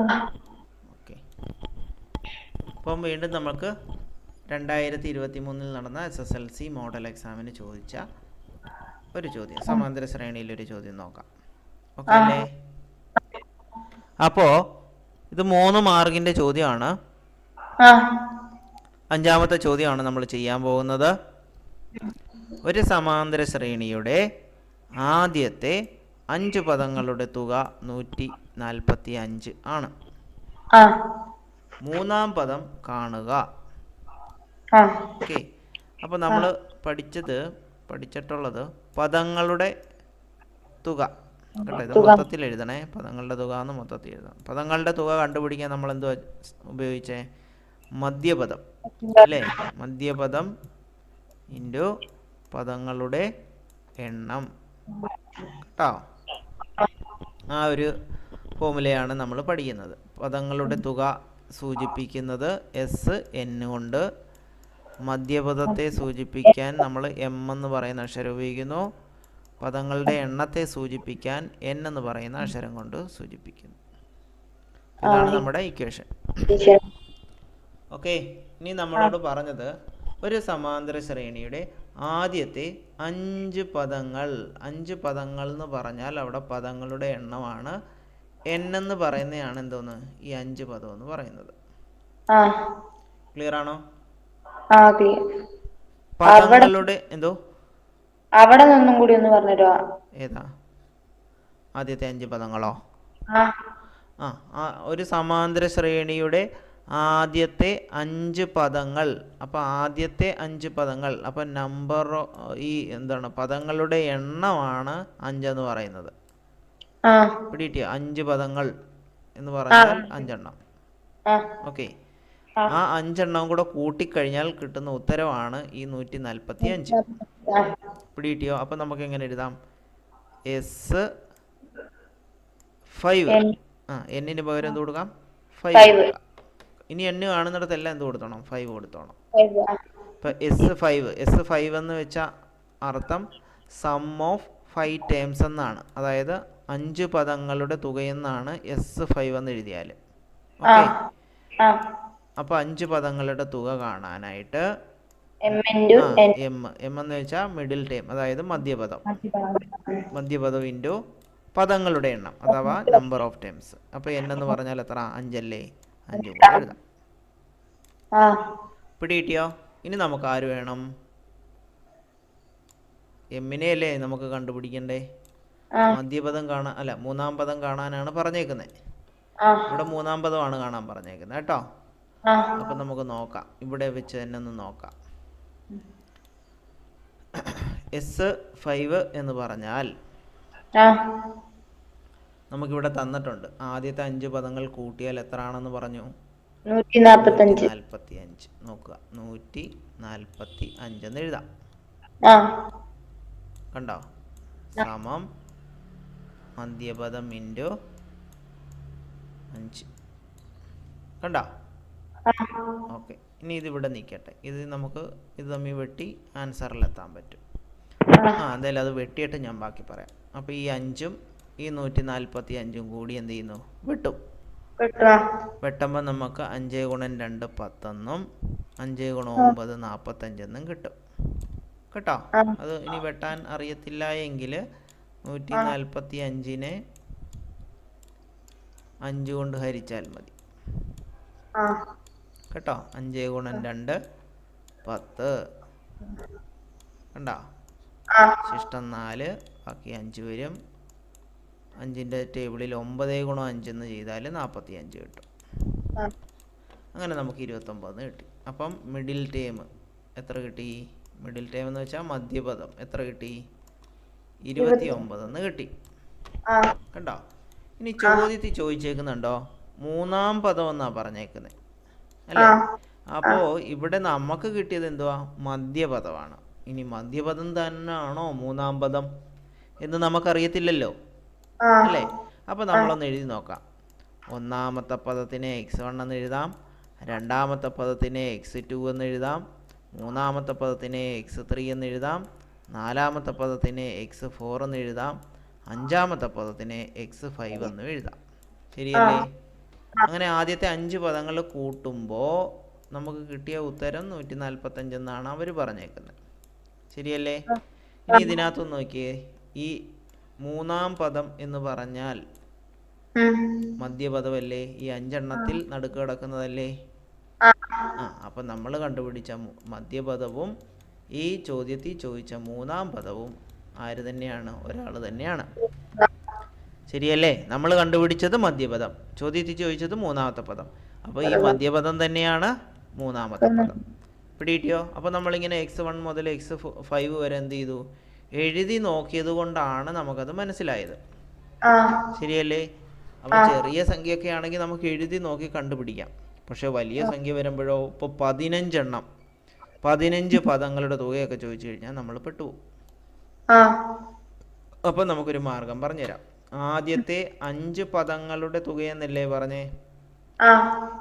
Okay. അപ്പം വീണ്ടും നമുക്ക് രണ്ടായിരത്തി ഇരുപത്തി മൂന്നിൽ നടന്ന S S L C model എക്സാമിന് ചോദിച്ച ഒരു ചോദ്യം സമാന്തര ശ്രേണിയിൽ ഒരു ചോദ്യം നോക്കാം. ഓക്കെ അല്ലേ? അപ്പോൾ ഇത് മൂന്ന് മാർഗിന്റെ ചോദ്യമാണ്. അഞ്ചാമത്തെ ചോദ്യമാണ് നമ്മൾ ചെയ്യാൻ പോകുന്നത്. ഒരു സമാന്തര ശ്രേണിയുടെ ആദ്യത്തെ അഞ്ച് പദങ്ങളുടെ തുക നൂറ്റി നാൽപ്പത്തി അഞ്ച് ആണ് മൂന്നാം പദം കാണുക. ഓക്കെ. അപ്പോൾ നമ്മൾ പഠിച്ചത് പഠിച്ചിട്ടുള്ളത് പദങ്ങളുടെ തുക. കേട്ടോ ഇത് മൊത്തത്തിൽ എഴുതണേ. പദങ്ങളുടെ തുക എന്ന് മൊത്തത്തിൽ എഴുതാം പദങ്ങളുടെ തുക കണ്ടുപിടിക്കാൻ നമ്മൾ എന്ത് ഉപയോഗിച്ചേ? മധ്യപദം. അല്ലേ? മധ്യപദം ഇന്റു പദങ്ങളുടെ എണ്ണം. കേട്ടോ? ആ ഒരു ഫോമുലയാണ് നമ്മൾ പഠിക്കുന്നത്. പദങ്ങളുടെ തുക സൂചിപ്പിക്കുന്നത് എസ് എൻ കൊണ്ട് മധ്യപദത്തെ സൂചിപ്പിക്കാൻ നമ്മൾ എം എന്ന് പറയുന്ന അക്ഷരം ഉപയോഗിക്കുന്നു. പദങ്ങളുടെ എണ്ണത്തെ സൂചിപ്പിക്കാൻ എൻ എന്ന് പറയുന്ന അക്ഷരം കൊണ്ട് സൂചിപ്പിക്കുന്നു. ഇതാണ് നമ്മുടെ ഇക്വേഷൻ ഓക്കെ ഇനി നമ്മളോട് പറഞ്ഞത് ഒരു സമാന്തര ശ്രേണിയുടെ ആദ്യത്തെ അഞ്ച് പദങ്ങൾ അഞ്ച് പദങ്ങൾ എന്ന് പറഞ്ഞാൽ അവിടെ പദങ്ങളുടെ എണ്ണമാണ്. എൻ എന്ന് പറയുന്നതാണ് എന്തോന്ന്? ഈ അഞ്ച് പദം എന്ന് പറയുന്നത്. ക്ലിയർ ആണോ? പദങ്ങളുടെ എന്തോ? അവിടെ നിന്നും കൂടി ഒന്ന് പറഞ്ഞു ഏതാ? ആദ്യത്തെ അഞ്ച് പദങ്ങളോ? ആ. ഒരു സമാന്തര ശ്രേണിയുടെ ആദ്യത്തെ അഞ്ച് പദങ്ങൾ. അപ്പോൾ ആദ്യത്തെ അഞ്ച് പദങ്ങൾ. അപ്പോൾ നമ്പർ ഈ എന്താണ്? പദങ്ങളുടെ എണ്ണമാണ് അഞ്ചെന്ന് പറയുന്നത്. പിടികിട്ടിയോ അഞ്ച് പദങ്ങൾ എന്ന് പറഞ്ഞാൽ അഞ്ചെണ്ണം. ഓക്കെ. ആ. അഞ്ചെണ്ണം കൂടെ കൂട്ടിക്കഴിഞ്ഞാൽ കിട്ടുന്ന ഉത്തരവാണ് ഈ നൂറ്റി നാൽപ്പത്തി അഞ്ച് പിടികിട്ടിയോ? അപ്പം നമുക്ക് എങ്ങനെ എഴുതാം? S five. ആ എന്നിന് പകരം എന്ത് കൊടുക്കാം. ഫൈവ് ഇനി എണ്ണ് കാണുന്നിടത്തെല്ലാം എന്ത് കൊടുത്തോണം? ഫൈവ് കൊടുത്തോണം. ഇപ്പം എസ് ഫൈവ് എസ് ഫൈവ് എന്ന് വെച്ച അർത്ഥം സം ഓഫ് ഫൈവ് ടേംസ് എന്നാണ്. അതായത് അഞ്ച് പദങ്ങളുടെ തുകയെന്നാണ് എസ് ഫൈവ് എന്ന് എഴുതിയാൽ. അപ്പൊ ഓക്കെ അഞ്ച് പദങ്ങളുടെ തുക കാണാനായിട്ട് എം എം എന്ന് വെച്ചാൽ മിഡിൽ ടേം അതായത് മധ്യപദം. മധ്യപദം. ഇന്റു പദങ്ങളുടെ എണ്ണം അഥവാ നമ്പർ ഓഫ് ടേംസ് അപ്പൊ എൻ എന്ന് പറഞ്ഞാൽ എത്ര? അഞ്ചല്ലേ? അഞ്ച് കൂടെ എഴുതാം. ആ. പിടികിട്ടിയോ? ഇനി നമുക്ക് ആര് വേണം? എമ്മിനെ അല്ലേ നമുക്ക് കണ്ടുപിടിക്കണ്ടേ? ആ. പദം കാണാൻ അല്ല മൂന്നാം പദം കാണാനാണ് പറഞ്ഞേക്കുന്നത് ഇവിടെ മൂന്നാം പദമാണ് കാണാൻ പറഞ്ഞേക്കുന്നത് കേട്ടോ? അപ്പൊ നമുക്ക് നോക്കാം. ഇവിടെ വെച്ച് തന്നെ ഒന്ന് നോക്കാം. എസ് ഫൈവ് എന്ന് പറഞ്ഞാൽ നമുക്കിവിടെ തന്നിട്ടുണ്ട്. ആദ്യത്തെ അഞ്ച് പദങ്ങൾ കൂട്ടിയാൽ എത്ര ആണെന്ന് പറഞ്ഞു? നാൽപ്പത്തി അഞ്ച് നോക്കുക. നൂറ്റി നാൽപ്പത്തി അഞ്ചെന്ന് എഴുതാം. ആ. കണ്ടോ? സമം മധ്യപദം ഇന്റു അഞ്ച്. കണ്ടോ? ഓക്കെ. ഇനി ഇതിവിടെ നിൽക്കട്ടെ ഇത് നമുക്ക് ഇത് തമ്മിൽ വെട്ടി ആൻസറിലെത്താൻ പറ്റും. ആ എന്തായാലും അത് വെട്ടിയിട്ട് ഞാൻ ബാക്കി പറയാം. അപ്പോൾ ഈ അഞ്ചും ഈ നൂറ്റി നാൽപ്പത്തി അഞ്ചും കൂടി എന്ത് ചെയ്യുന്നു? വെട്ടും. വെട്ടുമ്പോൾ നമുക്ക് അഞ്ച് ഗുണം രണ്ട് പത്തെന്നും അഞ്ച് ഗുണം ഒമ്പത് നാൽപ്പത്തഞ്ചെന്നും കിട്ടും. കേട്ടോ? അത് ഇനി വെട്ടാൻ അറിയത്തില്ല എങ്കിൽ നൂറ്റി നാൽപ്പത്തി അഞ്ചിനെ അഞ്ച് കൊണ്ട് ഹരിച്ചാൽ മതി. കേട്ടോ? അഞ്ച് ഗുണം രണ്ട് പത്ത്. കണ്ടോ? ശിഷ്ടം നാല് ബാക്കി അഞ്ച് വരും. അഞ്ചിന്റെ ടേബിളിൽ ഒമ്പത് ഗുണം അഞ്ചെന്ന് ചെയ്താൽ നാൽപ്പത്തി അഞ്ച് കിട്ടും അങ്ങനെ നമുക്ക് ഇരുപത്തൊമ്പതെന്ന് കിട്ടി. അപ്പം മിഡിൽ ടേം എത്ര കിട്ടി? മിഡിൽ ടേം എന്ന് വെച്ചാൽ മധ്യപദം. എത്ര കിട്ടി? ഇരുപത്തി ഒമ്പതെന്ന് കിട്ടി. കണ്ടോ? ഇനി ചോദ്യത്തിൽ ചോദിച്ചേക്കുന്നുണ്ടോ? മൂന്നാം പദം എന്നാ പറഞ്ഞേക്കുന്നത് അല്ലേ? അപ്പോ ഇവിടെ നമുക്ക് കിട്ടിയത് എന്തുവാ? മധ്യപദമാണ്. ഇനി മധ്യപദം തന്നെയാണോ മൂന്നാം പദം? എന്ന് നമുക്കറിയത്തില്ലല്ലോ. അല്ലേ? അപ്പോൾ നമ്മളൊന്ന് എഴുതി നോക്കാം. ഒന്നാമത്തെ പദത്തിനെ എക്സ് വൺ എന്ന് എഴുതാം. രണ്ടാമത്തെ പദത്തിനെ എക്സ് ടു എന്ന് എഴുതാം. മൂന്നാമത്തെ പദത്തിനെ എക്സ് ത്രീ എന്ന് എഴുതാം. നാലാമത്തെ പദത്തിന് എക്സ് ഫോർ എന്ന് എഴുതാം. അഞ്ചാമത്തെ പദത്തിന് എക്സ് ഫൈവ് എന്ന് എഴുതാം. ശരിയല്ലേ? അങ്ങനെ ആദ്യത്തെ അഞ്ച് പദങ്ങൾ കൂട്ടുമ്പോൾ നമുക്ക് കിട്ടിയ ഉത്തരം നൂറ്റി നാൽപ്പത്തഞ്ച് എന്നാണ് അവർ പറഞ്ഞേക്കുന്നത്. ശരിയല്ലേ? ഇനി ഇതിനകത്തൊന്ന് നോക്കിയേ. ഈ മൂന്നാം പദം എന്ന് പറഞ്ഞാൽ മദ്യപദമല്ലേ ഈ അഞ്ചെണ്ണത്തിൽ നടുക്ക് കിടക്കുന്നതല്ലേ? ആ അപ്പൊ നമ്മൾ കണ്ടുപിടിച്ച മധ്യപദവും ഈ ചോദ്യത്തിൽ ചോദിച്ച മൂന്നാം പദവും ആര് തന്നെയാണ്? ഒരാൾ തന്നെയാണ്. ശരിയല്ലേ? നമ്മൾ കണ്ടുപിടിച്ചത് മധ്യപദം. ചോദ്യത്തിൽ ചോദിച്ചത് മൂന്നാമത്തെ പദം. അപ്പോൾ ഈ മധ്യപദം തന്നെയാണ് മൂന്നാമത്തെ പദം. പിടിയിട്ടിയോ അപ്പോൾ നമ്മളിങ്ങനെ എക്സ് വൺ മുതൽ എക്സ് ഫൈവ് വരെ എന്ത് ചെയ്തു? എഴുതി നോക്കിയത് കൊണ്ടാണ് നമുക്കത് മനസ്സിലായത്. ശരിയല്ലേ? അപ്പോൾ ചെറിയ സംഖ്യ ഒക്കെ ആണെങ്കിൽ നമുക്ക് എഴുതി നോക്കി കണ്ടുപിടിക്കാം. പക്ഷേ വലിയ സംഖ്യ വരുമ്പോഴോ? ഇപ്പോൾ പതിനഞ്ചെണ്ണം. പതിനഞ്ച് പദങ്ങളുടെ തുകയൊക്കെ ചോദിച്ചു കഴിഞ്ഞാൽ നമ്മൾ പെട്ടുപോകും. ആ. അപ്പോൾ നമുക്കൊരു മാർഗം പറഞ്ഞുതരാം. ആദ്യത്തെ അഞ്ച് പദങ്ങളുടെ തുകയെന്നല്ലേ പറഞ്ഞേ?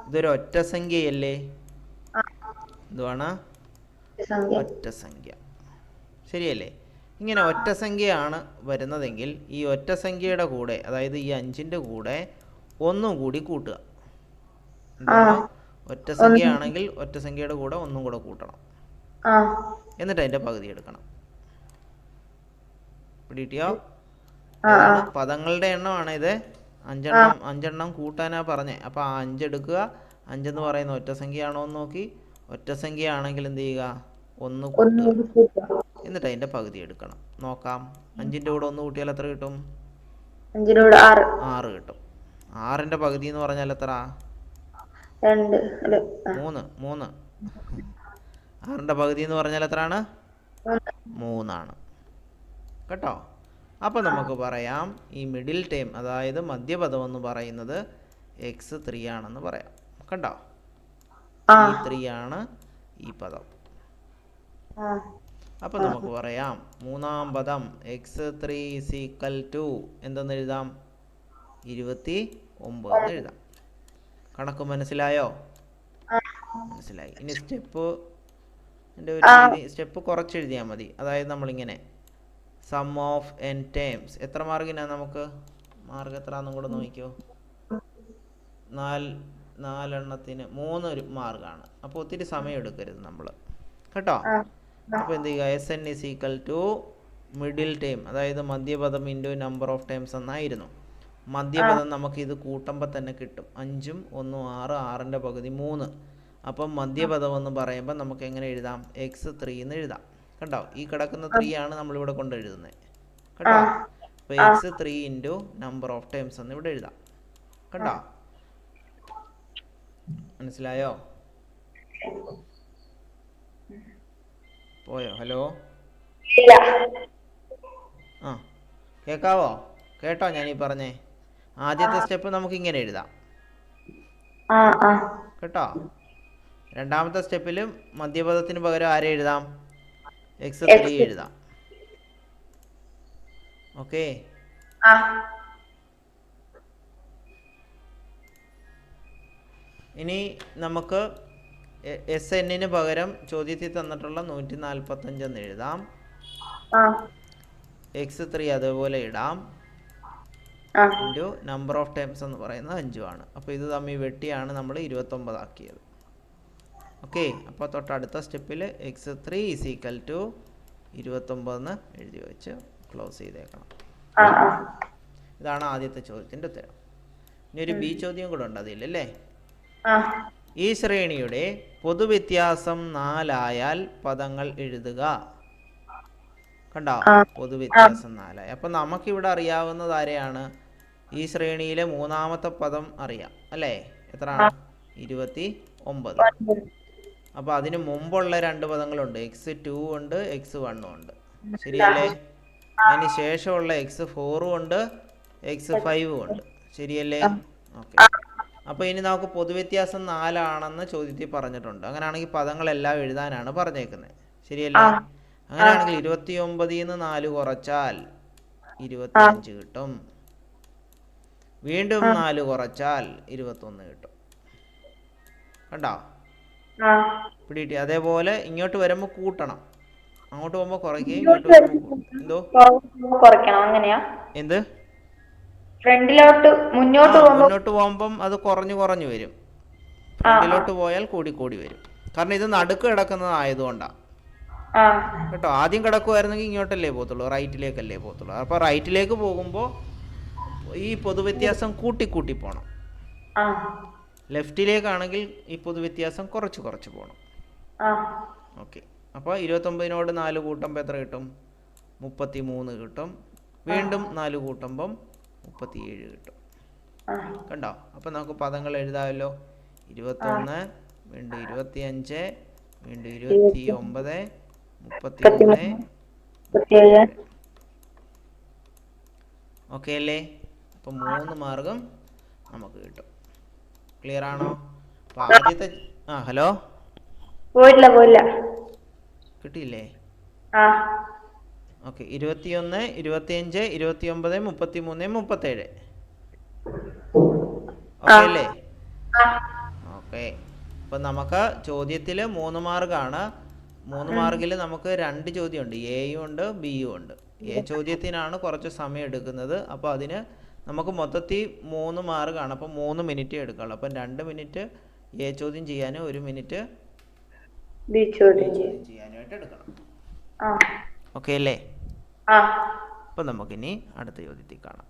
ഇതൊരു ഒറ്റ സംഖ്യയല്ലേ. എന്തുവാണ്? ഒറ്റ സംഖ്യ. ശരിയല്ലേ? ഇങ്ങനെ ഒറ്റ സംഖ്യയാണ് വരുന്നതെങ്കിൽ ഈ ഒറ്റ സംഖ്യയുടെ കൂടെ അതായത് ഈ അഞ്ചിന്റെ കൂടെ ഒന്നും കൂടി കൂട്ടുക. എന്താണ്? ഒറ്റ സംഖ്യയാണെങ്കിൽ ഒറ്റ സംഖ്യയുടെ കൂടെ ഒന്നും കൂടെ കൂട്ടണം. എന്നിട്ട് അതിന്റെ പകുതി എടുക്കണം. ഏതാണ്? പദങ്ങളുടെ എണ്ണമാണ് ഇത്. അഞ്ചെണ്ണം അഞ്ചെണ്ണം കൂട്ടാനാ പറഞ്ഞേ. അപ്പോൾ ആ അഞ്ചെടുക്കുക അഞ്ചെന്ന് പറയുന്ന ഒറ്റ സംഖ്യയാണോ എന്ന് നോക്കി. ഒറ്റ സംഖ്യ ആണെങ്കിൽ എന്ത് ചെയ്യുക? ഒന്ന് കൂട്ടുക. എന്നിട്ട് അതിന്റെ പകുതി എടുക്കണം. നോക്കാം. അഞ്ചിന്റെ കൂടെ ഒന്ന് കൂട്ടിയാൽ എത്ര കിട്ടും? ആറ്. കിട്ടും. ആറിന്റെ പകുതി എന്ന് പറഞ്ഞാൽ എത്ര മൂന്ന്. മൂന്ന്. ആറിന്റെ പകുതി എന്ന് പറഞ്ഞാൽ എത്രയാണ്? മൂന്ന്. മൂന്നാണ്. കേട്ടോ? അപ്പോൾ നമുക്ക് പറയാം. ഈ മിഡിൽ ടൈം അതായത് മധ്യപദം എന്ന് പറയുന്നത് എക്സ് ത്രീ ആണെന്ന് പറയാം. കണ്ടോ? ഈ ത്രീ ആണ് ഈ പദം. അപ്പോൾ നമുക്ക് പറയാം. മൂന്നാം പദം എക്സ് ത്രീ സീക്കൽ ടു എന്തെന്ന് എഴുതാം? ഇരുപത്തി ഒമ്പത് എഴുതാം. കണക്ക് മനസ്സിലായോ? മനസ്സിലായി. ഇനി സ്റ്റെപ്പ് എന്റെ ഒരു രീതി സ്റ്റെപ്പ് കുറച്ച് എഴുതിയാൽ മതി. അതായത് നമ്മളിങ്ങനെ സം ഓഫ് എൻ ടേംസ്. എത്ര മാർഗിനാ നമുക്ക്? മാർക്ക് എത്രാന്നും കൂടെ നോക്കിയോ നാല് നാലെണ്ണത്തിന് മൂന്ന് ഒരു മാർക്കാണ്. അപ്പോൾ ഒത്തിരി സമയം എടുക്കരുത് നമ്മൾ കേട്ടോ? അപ്പൊ അപ്പോൾ എന്ത് ചെയ്യുക? S N is equal to middle time അതായത് മധ്യപദം ഇന്റു നമ്പർ ഓഫ് ടൈംസ് എന്നായിരുന്നു. മധ്യപദം നമുക്ക് ഇത് കൂട്ടുമ്പോൾ തന്നെ കിട്ടും. അഞ്ചും ഒന്നും ആറ് ആറിന്റെ പകുതി മൂന്ന്. അപ്പം മധ്യപദം എന്ന് പറയുമ്പോൾ നമുക്ക് എങ്ങനെ എഴുതാം? എക്സ് ത്രീ എന്ന് എഴുതാം. കണ്ടോ? ഈ കിടക്കുന്ന ത്രീ ആണ് നമ്മളിവിടെ കൊണ്ട് എഴുതുന്നത് കേട്ടോ അപ്പോൾ X three into number of times എന്ന് ഇവിടെ എഴുതാം. കണ്ടോ? മനസ്സിലായോ? പോയോ? ഹലോ? ആ. കേക്കാവോ? കേട്ടോ ഞാൻ ഈ പറഞ്ഞേ. ആദ്യത്തെ സ്റ്റെപ്പ് നമുക്ക് ഇങ്ങനെ എഴുതാം കേട്ടോ? രണ്ടാമത്തെ സ്റ്റെപ്പിലും മധ്യപദത്തിന് പകരം ആരെ എഴുതാം? എക്സ് ത്രീ എഴുതാം. ഓക്കെ ഇനി നമുക്ക് എസ് എന്നിന് പകരം ചോദ്യത്തിൽ തന്നിട്ടുള്ള നൂറ്റി നാൽപ്പത്തഞ്ചെന്ന് എഴുതാം. ആ. എക്സ് ത്രീ അതേപോലെ ഇടാം. ഇന്റു നമ്പർ ഓഫ് ടൈംസ് എന്ന് പറയുന്നത് അഞ്ചുമാണ് അപ്പോൾ ഇത് തമ്മിൽ വെട്ടിയാണ് നമ്മൾ ഇരുപത്തൊമ്പതാക്കിയത്. ഓക്കെ അപ്പോൾ തൊട്ടടുത്ത സ്റ്റെപ്പിൽ X three is equal to ഇരുപത്തൊമ്പതെന്ന് എഴുതി വെച്ച് ക്ലോസ് ചെയ്തേക്കണം. ഇതാണ് ആദ്യത്തെ ചോദ്യത്തിന്റെ ഉത്തരം. ഇനി ഒരു ബി ചോദ്യം കൂടെ ഉണ്ട് അതിലല്ലേ ഈ ശ്രേണിയുടെ പൊതുവ്യത്യാസം നാലായാൽ പദങ്ങൾ എഴുതുക. കണ്ടോ. പൊതുവ്യത്യാസം നാലായി. അപ്പം നമുക്കിവിടെ അറിയാവുന്നത് ആരെയാണ്? ഈ ശ്രേണിയിലെ മൂന്നാമത്തെ പദം അറിയാം. അല്ലേ? എത്രയാണ്? ഇരുപത്തി ഒമ്പത്. അപ്പോൾ അതിന് മുമ്പുള്ള രണ്ട് പദങ്ങളുണ്ട്. എക്സ് ടു ഉണ്ട് എക്സ് വണ്ണും ഉണ്ട്. ശരിയല്ലേ? അതിന് ശേഷമുള്ള എക്സ് ഫോറും ഉണ്ട് എക്സ് ഫൈവും ഉണ്ട്. ശരിയല്ലേ? ഓക്കെ അപ്പോൾ ഇനി നമുക്ക് പൊതുവ്യത്യാസം നാലാണെന്ന് ചോദ്യത്തിൽ പറഞ്ഞിട്ടുണ്ട്. അങ്ങനെയാണെങ്കിൽ പദങ്ങളെല്ലാം എഴുതാനാണ് പറഞ്ഞേക്കുന്നത് ശരിയല്ലേ? അങ്ങനെയാണെങ്കിൽ ഇരുപത്തി ഒമ്പതിൽ നിന്ന് നാല് കുറച്ചാൽ ഇരുപത്തി അഞ്ച് കിട്ടും. വീണ്ടും നാല് കുറച്ചാൽ ഇരുപത്തൊന്ന് കിട്ടും. കണ്ടോ? പിടികിട്ടി അതേപോലെ ഇങ്ങോട്ട് വരുമ്പോ കൂട്ടണം. അങ്ങോട്ട് പോകുമ്പോ കുറയ്ക്കുക ഇങ്ങോട്ട് എന്തോ? കുറയ്ക്കണം. അങ്ങനെയാ? എന്ത്? ഫ്രണ്ടിലോട്ട് മുന്നോട്ട് പോകുമ്പോ മുന്നോട്ട് പോകുമ്പം അത് കുറഞ്ഞു കുറഞ്ഞു വരും. ഫ്രണ്ടിലോട്ട് പോയാൽ കൂടി കൂടി വരും. കാരണം ഇത് നടുക്ക് കിടക്കുന്നതായതുകൊണ്ടാ കേട്ടോ ആദ്യം കിടക്കുമായിരുന്നെങ്കിൽ ഇങ്ങോട്ടല്ലേ പോകത്തുള്ളൂ റൈറ്റിലേക്കല്ലേ പോകത്തുള്ളൂ. അപ്പോൾ റൈറ്റിലേക്ക് പോകുമ്പോൾ ഈ പൊതുവ്യത്യാസം കൂട്ടി കൂട്ടി പോകണം ലെഫ്റ്റിലേക്കാണെങ്കിൽ ഈ പൊതുവ്യത്യാസം കുറച്ച് കുറച്ച് പോകണം ഓക്കെ. അപ്പോൾ ഇരുപത്തൊമ്പതിനോട് നാല് കൂട്ടുമ്പോൾ എത്ര കിട്ടും? മുപ്പത്തി മൂന്ന് കിട്ടും. വീണ്ടും നാല് കൂട്ടുമ്പം മുപ്പത്തിയേഴ് കിട്ടും. കണ്ടോ? അപ്പം നമുക്ക് പദങ്ങൾ എഴുതാമല്ലോ. ഇരുപത്തൊന്ന് വീണ്ടും ഇരുപത്തിയഞ്ച് വീണ്ടും ഇരുപത്തി ഒമ്പത് മുപ്പത്തി മൂന്ന് ഓക്കെ അല്ലേ? അപ്പം മൂന്ന് മാർഗം നമുക്ക് കിട്ടും. ക്ലിയർ ആണോ? ആദ്യത്തെ ആ ഹലോ? പോയില്ല പോയില്ല കിട്ടിയില്ലേ? ആ. ഓക്കെ ഇരുപത്തിയൊന്ന് ഇരുപത്തിയഞ്ച് ഇരുപത്തിയൊമ്പത് മുപ്പത്തി മൂന്ന് മുപ്പത്തേഴ് ഓക്കെ അല്ലേ? ആ. ഓക്കെ. അപ്പൊ നമുക്ക് ചോദ്യത്തിൽ മൂന്ന് മാർക്കാണ്. മൂന്ന് മാർക്കിൽ നമുക്ക് രണ്ട് ചോദ്യമുണ്ട്. എയും ഉണ്ട് ബിയും ഉണ്ട്. എ ചോദ്യത്തിനാണ് കുറച്ച് സമയം എടുക്കുന്നത്. അപ്പോൾ അതിന് നമുക്ക് മൊത്തത്തിൽ മൂന്ന് മാർക്കാണ് അപ്പം മൂന്ന് മിനിറ്റ് എടുക്കുള്ളൂ അപ്പം രണ്ട് മിനിറ്റ് എ ചോദ്യം ചെയ്യാനും ഒരു മിനിറ്റ് ബി ബി ചോദ്യം ചെയ്യാനായിട്ട് എടുക്കണം. ഓക്കെ അല്ലേ? അപ്പം നമുക്കിനി അടുത്ത ചോദ്യത്തിൽ കാണാം.